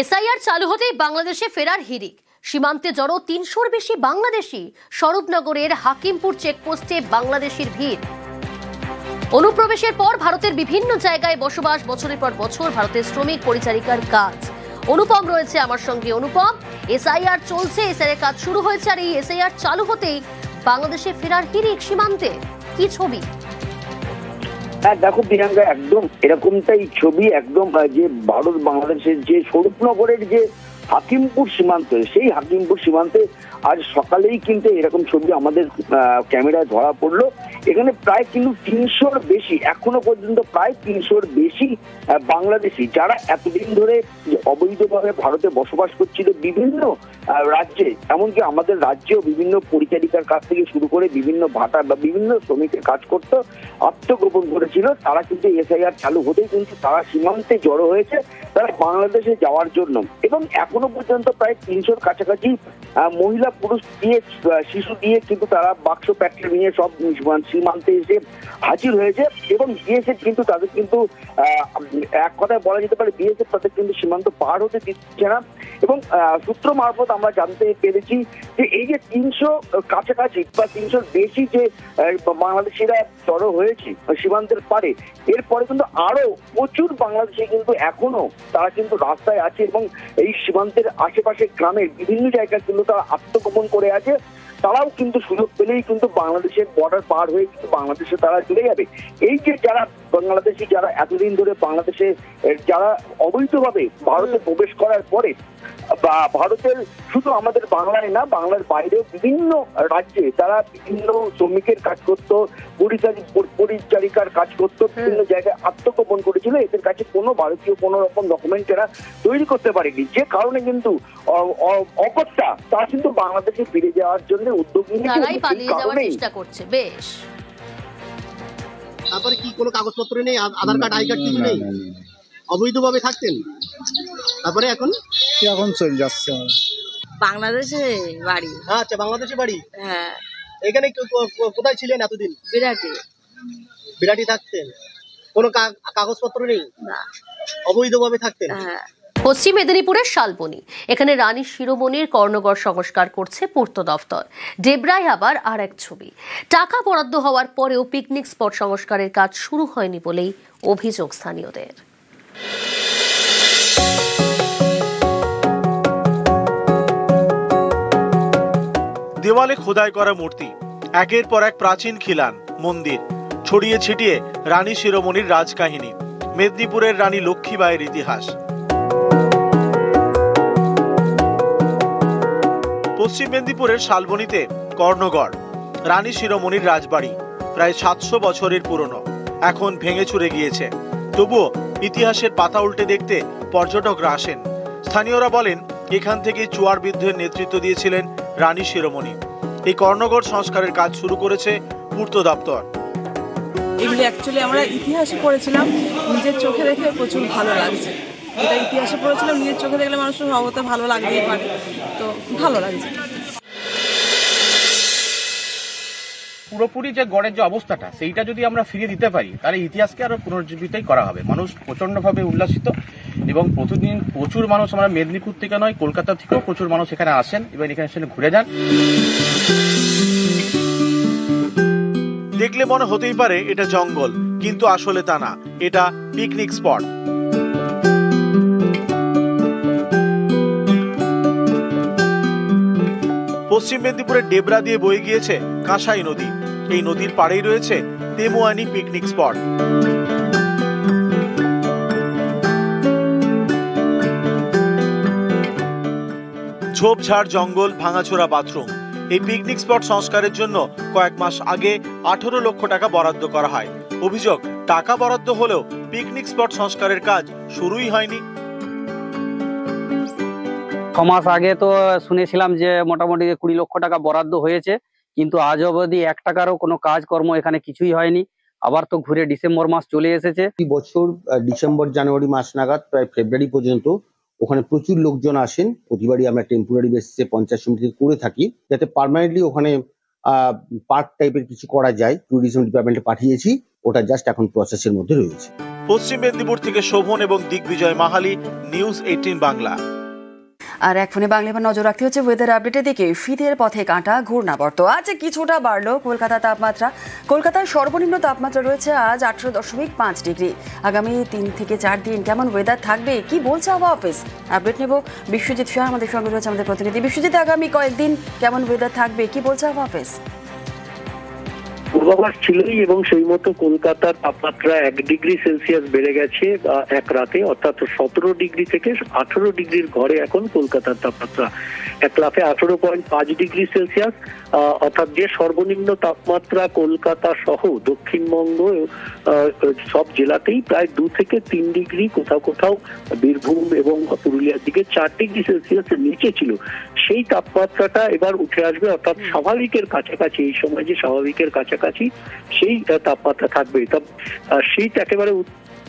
SIR চালু হতেই বাংলাদেশে ফেরার হিরিক সীমান্তে জড়ো তিনশোর বেশি বাংলাদেশি স্বরূপনগরের হাকিমপুর চেকপোস্টে বাংলাদেশির ভিড়। অনুপ্রবেশের পর ভারতের বিভিন্ন জায়গায় বসবাস বছরের পর বছর ভারতের শ্রমিক পরিচারিকার কাজ। অনুপম রয়েছে আমার সঙ্গে। অনুপম, এসআইআর চলছে, এসআইআর কাজ শুরু হয়েছে আর এই এসআইআর চালু হতেই বাংলাদেশে ফেরার হিরিক সীমান্তে। কি ছবি? হ্যাঁ দেখো প্রিয়াঙ্কা একদম এরকমটাই ছবি একদম যে ভারত বাংলাদেশের যে স্বরূপনগরের যে হাকিমপুর সীমান্ত, সেই হাকিমপুর সীমান্তে আজ সকালেই কিন্তু এরকম ছবি আমাদের ক্যামেরায় ধরা পড়ল। এখানে প্রায় কিন্তু তিনশোর বেশি, এখনও পর্যন্ত প্রায় তিনশোর বেশি বাংলাদেশি যারা এতদিন ধরে অবৈধভাবে ভারতে বসবাস করছিল বিভিন্ন রাজ্যে, এমনকি আমাদের রাজ্যেও বিভিন্ন পরিচারিকার কাছ থেকে শুরু করে বিভিন্ন ভাতা বা বিভিন্ন শ্রমিকের কাজ করতো, আত্মগোপন করেছিল। তারা কিন্তু এসআইআর চালু হতেই কিন্তু তারা সীমান্তে জড়ো হয়েছে। তারা বাংলাদেশে যাওয়ার জন্য। এবং এখনও পর্যন্ত প্রায় তিনশোর কাছাকাছি মহিলা পুরুষ দিয়ে শিশু দিয়ে কিন্তু তারা বাক্স প্যাকেট নিয়ে সব সীমান্তে এসে হাজির হয়েছে এবং বিএসএফ কিন্তু তাদের কিন্তু এক কথায় বলা যেতে পারে বিএসএফ তাদের কিন্তু সীমান্ত পার হতে দিচ্ছে না। এবং সূত্র মারফত আমরা জানতে পেরেছি যে এই যে তিনশো কাছাকাছি বা তিনশোর বেশি যে বাংলাদেশিরা জড়ো হয়েছে সীমান্তের পারে, এরপরে কিন্তু আরও প্রচুর বাংলাদেশি কিন্তু এখনও তারা কিন্তু রাস্তায় আছে এবং এই সীমান্তের আশেপাশে গ্রামের বিভিন্ন জায়গায় কিন্তু তারা আত্মগোপন করে আছে। তারাও কিন্তু সুযোগ পেলেই কিন্তু বাংলাদেশের বর্ডার পার হয়ে কিন্তু বাংলাদেশে তারা চলে যাবে। এই যে যারা বাংলাদেশি যারা এতদিন ধরে বাংলাদেশে যারা অবৈধভাবে ভারতে প্রবেশ করার পরে বা ভারতের শুধু আমাদের বাংলায় না বাংলার বাইরেও বিভিন্ন রাজ্যে তারা বিভিন্ন শ্রমিকের কাজ করতো পরিচারি- পরিচারিকার কাজ করতো বিভিন্ন জায়গায় আত্মগোপন করেছিল। এদের কাছে কোনো ভারতীয় কোনো রকম ডকুমেন্ট এরা তৈরি করতে পারেনি। যে কারণে কিন্তু অ- অ- অগত্যা তারা কিন্তু বাংলাদেশে ফিরে যাওয়ার জন্য উদ্যোগ নিয়েছে। করছে বেশ। তারপরে কি কোনো কাগজপত্র নেই? আধার কার্ড আই কার্ড কিছু নেই? অবৈধভাবে থাকতেন? তারপরে এখন? এখন চলে যাচ্ছে বাংলাদেশে বাড়ি। আচ্ছা বাংলাদেশে বাড়ি? হ্যাঁ। এখানে কোথায় ছিলেন এতদিন? বিরাটি। বিরাটি থাকতেন? কোনো কাগজপত্র নেই? না। অবৈধভাবে থাকতেন? হ্যাঁ। পশ্চিম মেদিনীপুরের শালবনী। এখানে রানী শিরোমণির কর্ণগড় সংস্কার করছে পূর্ত দফতর। ডেবরায় আবার আর এক ছবি। টাকা বরাদ্দ হওয়ার পরেও পিকনিক স্পট সংস্কারের কাজ শুরু হয়নি বলেই অভিযোগ স্থানীয়দের। দেওয়ালে খোদাই করা মূর্তি। একের পর এক প্রাচীন খিলান, মন্দির, ছড়িয়ে ছিটিয়ে রানী শিরোমণির রাজকাহিনী, মেদিনীপুরের রানী লক্ষ্মীবাইয়ের ইতিহাস। পশ্চিম মেদিনীপুরের শালবনীতে কর্ণগড়, রানী শিরোমণির রাজবাড়ি, প্রায় সাতশো বছরের পুরনো, এখন ভেঙে চুরে গিয়েছে। তবুও ইতিহাসের পাতা উল্টে দেখতে পর্যটকরা আসেন। স্থানীয়রা বলেন, এখান থেকে চুয়ার বিদ্রোহের নেতৃত্ব দিয়েছিলেন রানী শিরোমণি। এই কর্ণগড় সংস্কারের কাজ শুরু করেছে পূর্ত দপ্তর। এগুলি অ্যাকচুয়ালি আমরা ইতিহাসে পড়েছিলাম নিজের চোখে দেখে প্রচুর ভালো লাগছে। এটা ইতিহাসে পড়েছিলাম নিজের চোখে দেখলে মানুষের স্বভাবতে ভালো লাগতেই পারে। তো ভালো লাগছে। পুরোপুরি যে গড়ের যে অবস্থাটা সেইটা যদি আমরা ফিরিয়ে দিতে পারি তাহলে ইতিহাসকে আরও পুনর্জীবিতই করা হবে। মানুষ প্রচন্ডভাবে উল্লাসিত। এবং প্রতিদিন প্রচুর মানুষ আমরা মেদিনীপুর থেকে নয়, কলকাতা থেকেও প্রচুর মানুষ এখানে আসেন এবং এখানে এসে ঘুরে যান। দেখলে মনে হতেই পারে এটা জঙ্গল, কিন্তু আসলে তা না। এটা পিকনিক স্পট পশ্চিম মেদিনীপুরের ডেবরা দিয়ে বয়ে গিয়েছে কাঁসাই নদী। এই নদীর পাড়েই রয়েছে তেমুয়ানি পিকনিক স্পট ঝোপঝাড় জঙ্গল ভাঙাচোরা বাথরুম। এই পিকনিক স্পট সংস্কারের জন্য কয়েক মাস আগে আঠারো লক্ষ টাকা বরাদ্দ করা হয়। অভিযোগ টাকা বরাদ্দ হলেও পিকনিক স্পট সংস্কারের কাজ শুরুই হয়নি। ছ মাস আগে তো শুনেছিলাম যে মোটামুটি কুড়ি লক্ষ টাকা বরাদ্দ হয়েছে কিন্তু আজ অবধি এক টাকারও কোনো কাজকর্ম এখানে কিছুই হয়নি। আবার তো ঘুরে ডিসেম্বর মাস চলে এসেছে। বছর আহ, ডিসেম্বর জানুয়ারি মাস নাগাদ প্রায় ফেব্রুয়ারি পর্যন্ত ওখানে প্রচুর লোকজন আসেন। প্রতিবারই আমরা টেম্পোরারি বেসিসে পঞ্চায়েত সমিতি করে থাকি, যাতে পারমানেন্টলি ওখানে পার্ক টাইপের কিছু করা যায়। ট্যুরিজম ডিপার্টমেন্টে পাঠিয়েছি, ওটা জাস্ট এখন প্রসেসের মধ্যে রয়েছে। পশ্চিম মেদিনীপুর থেকে শোভন এবং দিগ্বিজয় মাহালি নিউজ এইটিন বাংলা। আর এক ফোনে বাংলা নজর রাখতে হচ্ছে ওয়েদার আপডেটের দিকে। শীতের পথে কাঁটা, ঘূর্ণাবর্ত। আজ কিছুটা বাড়লো কলকাতা তাপমাত্রা? কলকাতার সর্বনিম্ন তাপমাত্রা রয়েছে আজ আঠারো দশমিক পাঁচ ডিগ্রি। আগামী তিন থেকে চার দিন কেমন ওয়েদার থাকবে, কি বলছে আবহাওয়া অফিস আপডেট নেব বিশ্বজিৎ শাহ, আমাদের সঙ্গে রয়েছে আমাদের প্রতিনিধি। বিশ্বজিৎ, আগামী কয়েকদিন কেমন ওয়েদার থাকবে, কি বলছে আবহাওয়া অফিস পূর্বাভাস ছিলই এবং সেই মতো কলকাতার তাপমাত্রা এক ডিগ্রি সেলসিয়াস বেড়ে গেছে এক রাতে, অর্থাৎ সতেরো ডিগ্রি থেকে আঠারো ডিগ্রির ঘরে এখন কলকাতার তাপমাত্রা। এক লাফে আঠারো পয়েন্ট পাঁচ ডিগ্রি সেলসিয়াস অর্থাৎ যে সর্বনিম্ন তাপমাত্রা কলকাতা সহ দক্ষিণবঙ্গ সব জেলাতেই প্রায় দু থেকে তিন ডিগ্রি কোথাও কোথাও বীরভূম এবং পুরুলিয়ার দিকে চার ডিগ্রি সেলসিয়াসের নিচে ছিল। সেই তাপমাত্রাটা এবার উঠে আসবে, অর্থাৎ স্বাভাবিকের কাছাকাছি, এই সময় যে স্বাভাবিকের কাছাকাছি সেই তাপমাত্রা থাকবে। তবে শীত একেবারে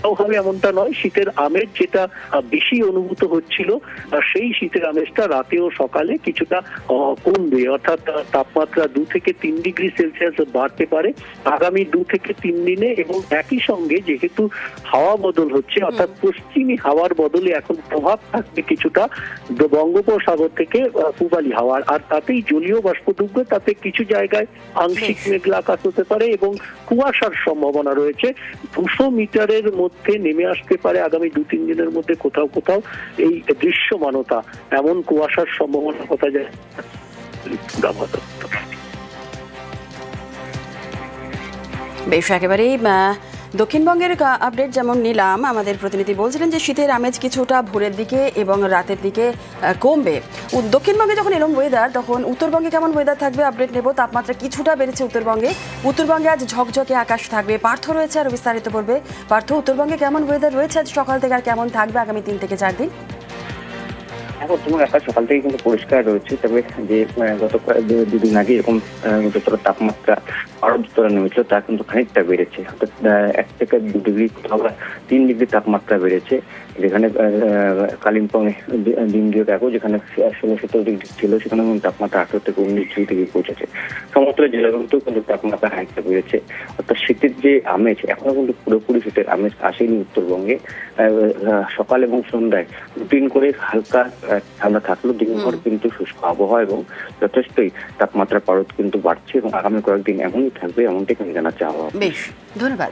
উত্তাপ হবে এমনটা নয়। শীতের আমেজ যেটা বেশি অনুভূত হচ্ছিল সেই শীতের আমেজটা রাতে ও সকালে কিছুটা কমবে। অর্থাৎ তাপমাত্রা দু থেকে তিন ডিগ্রি সেলসিয়াস বাড়তে পারে আগামী দু থেকে তিন দিনে এবং একই সঙ্গে যেহেতু হাওয়া বদল হচ্ছে অর্থাৎ পশ্চিমী হাওয়ার বদলে এখন প্রভাব থাকবে কিছুটা বঙ্গোপসাগর থেকে পূবালি হাওয়ার। আর তাতেই জলীয় বাষ্প ডুববে তাতে কিছু জায়গায় আংশিক মেঘলা আকাশ হতে পারে এবং কুয়াশার সম্ভাবনা রয়েছে। দুশো মিটারের মধ্যে নেমে আসতে পারে আগামী দু, তিন দিনের মধ্যে কোথাও কোথাও এই দৃশ্যমানতা, এমন কুয়াশার সম্ভাবনার কথা যায় বেশ, একেবারেই দক্ষিণবঙ্গের আপডেট যেমন নিলাম, আমাদের প্রতিনিধি বলছিলেন যে শীতের আমেজ কিছুটা ভোরের দিকে এবং রাতের দিকে কমবে। দক্ষিণবঙ্গে যখন এরম ওয়েদার তখন উত্তরবঙ্গে কেমন ওয়েদার থাকবে আপডেট নেব, তাপমাত্রা কিছুটা বেড়েছে উত্তরবঙ্গে। উত্তরবঙ্গে আজ ঝকঝকে আকাশ থাকবে, পার্থ রয়েছে আর বিস্তারিত পড়বে পার্থ, উত্তরবঙ্গে কেমন ওয়েদার রয়েছে আজ সকাল থেকে আর কেমন থাকবে আগামী তিন থেকে চার দিন? এখন তোমার আকাশ সকাল থেকে কিন্তু পরিষ্কার রয়েছে, তবে যে গত দুদিন আগে এরকম যতটা তাপমাত্রা আরও যতটা নেমেছিল তা কিন্তু খানিকটা বেড়েছে। অর্থাৎ এক থেকে দু ডিগ্রি কোথাও বা তিন ডিগ্রি তাপমাত্রা বেড়েছে, যেখানে কালিম্পং দিন দুয়েক আগেও যেখানে ষোলো, সতেরো ডিগ্রি ছিল সেখানে কিন্তু তাপমাত্রা আঠারো থেকে উনিশ ডিগ্রি থেকে পৌঁছেছে। সমস্ত জেলাগুলোতেও কিন্তু কিন্তু তাপমাত্রা খানিকটা বেড়েছে। অর্থাৎ শীতের যে আমেজ, এখনও কিন্তু পুরোপুরি শীতের আমেজ আসেনি উত্তরবঙ্গে। সকাল এবং সন্ধ্যায় রুটিন করে হালকা ঠান্ডা থাকলেও দিনভর কিন্তু শুষ্ক আবহাওয়া এবং যথেষ্টই তাপমাত্রা পারদ কিন্তু বাড়ছে এবং আগামী কয়েকদিন এমনই থাকবে এমনটাই কিন্তু জানাচ্ছে আবহাওয়া বেশ ধন্যবাদ।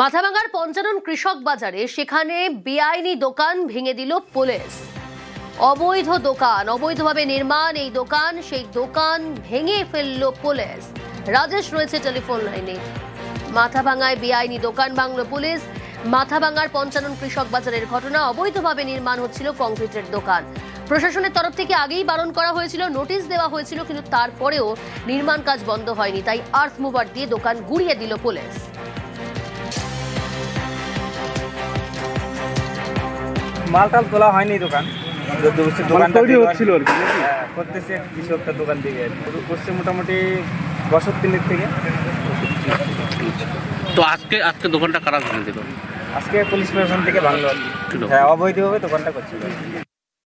মাথাভাঙার পঞ্চানন কৃষক বাজারে সেখানে বেআইনি দোকান ভেঙে দিল পুলিশ। অবৈধ দোকান অবৈধভাবে নির্মাণ এই দোকান সেই দোকান ভেঙে ফেলল পুলিশ। রাজেশ রয়েছে টেলিফোন লাইনে। মাথাভাঙায় বেআইনি দোকান ভাঙল পুলিশ। মাথাভাঙার পঞ্চানন কৃষক বাজারের ঘটনা অবৈধভাবে নির্মাণ হচ্ছিল কংক্রিটের দোকান। প্রশাসনের তরফ থেকে আগেই বারণ করা হয়েছিল নোটিশ দেওয়া হয়েছিল কিন্তু তারপরেও নির্মাণ কাজ বন্ধ হয়নি। তাই আর্থ মুভার দিয়ে দোকান গুড়িয়ে দিল পুলিশ। মাল টাল তোলা হয়নি দোকান। দোকান হচ্ছিল আর কি করতেছে কিছু একটা দোকান থেকে শুরু করছে মোটামুটি বছর তিনের থেকে। তো আজকে আজকে দোকানটা কারা ভেঙে দিল? আজকে পুলিশ প্রশাসন থেকে ভাঙলো। হ্যাঁ অবৈধভাবে দোকানটা করছিল।